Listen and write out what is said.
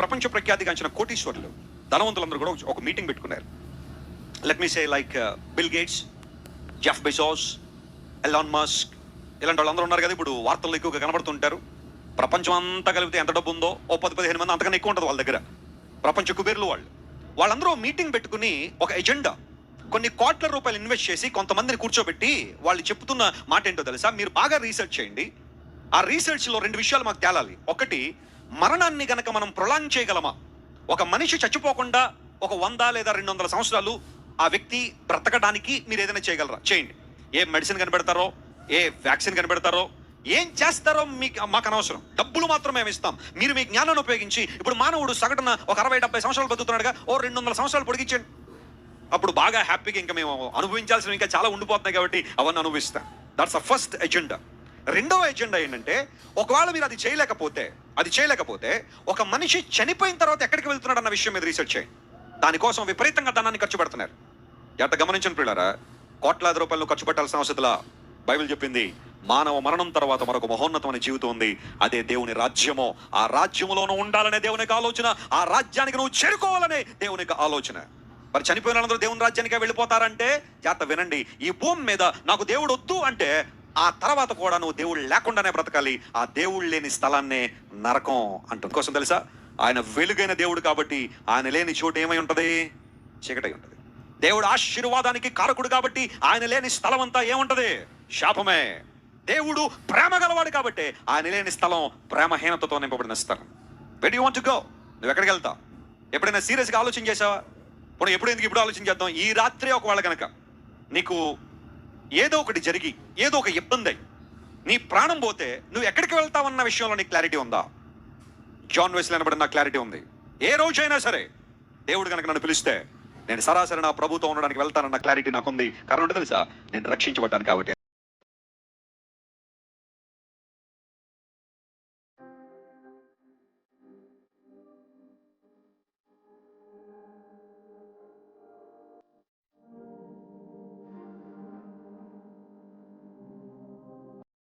ప్రపంచ ప్రఖ్యాతిగాంచిన కోటీశ్వరులు ధనవంతులందరూ కూడా ఒక మీటింగ్ పెట్టుకున్నారు. Let me say like Bill Gates Jeff Bezos Elon Musk ఇలాంటి వాళ్ళందరూ ఉన్నారు కదా ఇప్పుడు వార్తల్లో ఎక్కువగా కనబడుతుంటారు. ప్రపంచం అంతా కలిపితే ఎంత డబ్బు ఉందో ఓ పది పదిహేను మంది అంతకన్నా ఎక్కువ ఉంటుంది వాళ్ళ దగ్గర. ప్రపంచ కుబేర్లు వాళ్ళు. వాళ్ళందరూ మీటింగ్ పెట్టుకుని ఒక ఎజెండా. కొన్ని కోట్ల రూపాయలు ఇన్వెస్ట్ చేసి కొంతమందిని కూర్చోబెట్టి వాళ్ళు చెప్తున్న మాట ఏంటో తెలుసా? మీరు బాగా రీసెర్చ్ చేయండి. ఆ రీసెర్చ్లో రెండు విషయాలు మాకు తేలాలి. ఒకటి మరణాన్ని గనక మనం ప్రొలాంగ్ చేయగలమా? ఒక మనిషి చచ్చిపోకుండా ఒక వంద లేదా రెండు వందల సంవత్సరాలు ఆ వ్యక్తి బ్రతకడానికి మీరు ఏదైనా చేయగలరా? చేయండి. ఏ మెడిసిన్ కనిపెడతారో ఏ వ్యాక్సిన్ కనిపెడతారో ఏం చేస్తారో మీకు మాకు అనవసరం. డబ్బులు మాత్రం మేము ఇస్తాం. మీరు మీ జ్ఞానాన్ని ఉపయోగించి ఇప్పుడు మానవుడు సగటున ఒక అరవై డెబ్బై సంవత్సరాలు బతుకుతున్నాడుగా ఓ రెండు వందల సంవత్సరాలు పొడిగించండి. అప్పుడు బాగా హ్యాపీగా ఇంకా మేము అనుభవించాల్సినవి ఇంకా చాలా ఉండిపోతున్నాయి కాబట్టి అవన్నీ అనుభవిస్తాం దట్స్ అ ఫస్ట్ ఎజెండా రెండవ ఎజెండా ఏంటంటే ఒకవేళ మీరు అది చేయలేకపోతే అది చేయలేకపోతే ఒక మనిషి చనిపోయిన తర్వాత ఎక్కడికి వెళ్తున్నాడు అన్న విషయం మీద రీసెర్చ్ చేయండి. దానికోసం విపరీతంగా ధనాన్ని ఖర్చు పెడుతున్నారు. ఎంత గమనించిన పిల్లరా కోట్లాది రూపాయలు ఖర్చు పెట్టాల్సిన అవసరంలా బైబిల్ చెప్పింది మానవ మరణం తర్వాత మరొక మహోన్నతమైన జీవితం ఉంది. అదే దేవుని రాజ్యము ఆ రాజ్యములోనూ ఉండాలనే దేవుని యొక్క ఆలోచన ఆ రాజ్యానికి నువ్వు చేరుకోవాలనే దేవునికి ఆలోచన. మరి చనిపోయిన వాళ్ళందరూ దేవుని రాజ్యానికి వెళ్ళిపోతారంటే జాత వినండి ఈ భూమి మీద నాకు దేవుడు వద్దు అంటే ఆ తర్వాత కూడా నువ్వు దేవుడు లేకుండానే బ్రతకాలి. ఆ దేవుడు లేని స్థలాన్నే నరకం అంటుంది. కోసం తెలుసా? ఆయన వెలుగైన దేవుడు కాబట్టి ఆయన లేని చోటు ఏమై ఉంటది? చీకటై ఉంటది. దేవుడు ఆశీర్వాదానికి కారకుడు కాబట్టి ఆయన లేని స్థలం అంతా ఏముంటది? శాపమే. దేవుడు ప్రేమ గలవాడు కాబట్టి ఆయన లేని స్థలం ప్రేమహీనతతో నింపబడిన స్థలం. వెడ్ యూ వాంట్ గో నువ్వు ఎక్కడికి వెళ్తావు? ఎప్పుడైనా సీరియస్గా ఆలోచన చేసావా ఇప్పుడు ఎప్పుడు ఎందుకు ఇప్పుడు ఆలోచన చేద్దాం? ఈ రాత్రి ఒకవేళ కనుక నీకు ఏదో ఒకటి జరిగి ఏదో ఒక ఇబ్బంది అయి. నీ ప్రాణం పోతే నువ్వు ఎక్కడికి వెళ్తావన్న విషయంలో నీకు క్లారిటీ ఉందా? జాన్ వెస్లీ అనబడిన క్లారిటీ ఉంది. ఏ రోజైనా సరే దేవుడు కనుక నన్ను పిలిస్తే నేను సరాసరి నా ప్రభుత్వం ఉండడానికి వెళ్తానన్న క్లారిటీ నాకుంది. కారణం తెలుసా? నేను రక్షించబడ్డాను కాబట్టి.